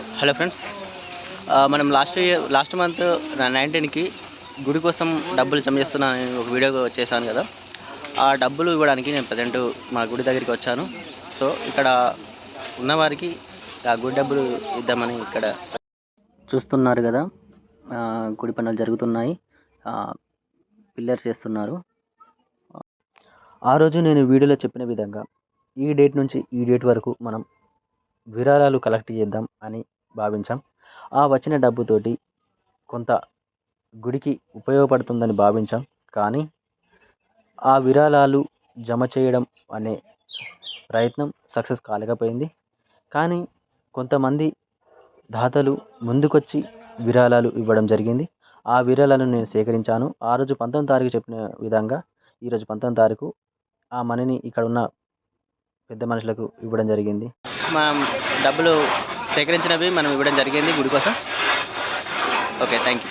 Hello friends. మనం last year last month నైన్టీన్కి గుడి కోసం డబ్బులు జమ చేస్తున్నానని ఒక వీడియో చేశాను కదా. ఆ డబ్బులు ఇవ్వడానికి నేను ప్రజెంట్ మా గుడి దగ్గరికి వచ్చాను. సో ఇక్కడ ఉన్నవారికి ఆ గుడి డబ్బులు ఇద్దామని ఇక్కడ చూస్తున్నారు కదా. గుడి పనులు జరుగుతున్నాయి. పిల్లర్స్ చేస్తున్నారు. ఆ రోజు నేను వీడియోలో చెప్పిన విధంగా ఈ డేట్ నుంచి ఈ డేట్ వరకు మనం విరాళాలు కలెక్ట్ చేద్దాం అని భావించాం. ఆ వచ్చిన డబ్బుతోటి కొంత గుడికి ఉపయోగపడుతుందని భావించాం. కానీ ఆ విరాళాలు జమ చేయడం అనే ప్రయత్నం సక్సెస్ కాలేకపోయింది. కానీ కొంతమంది దాతలు ముందుకొచ్చి విరాళాలు ఇవ్వడం జరిగింది. ఆ విరాళాలను నేను సేకరించాను. ఆ రోజు పంతొమ్మిది తారీఖు చెప్పిన విధంగా ఈరోజు పంతొమ్మిది తారీఖు ఆ మనీని ఇక్కడ ఉన్న పెద్ద మనుషులకు ఇవ్వడం జరిగింది. మనం డబ్బులు సేకరించినవి మనం ఇవ్వడం జరిగింది గుడి కోసం. Okay thank you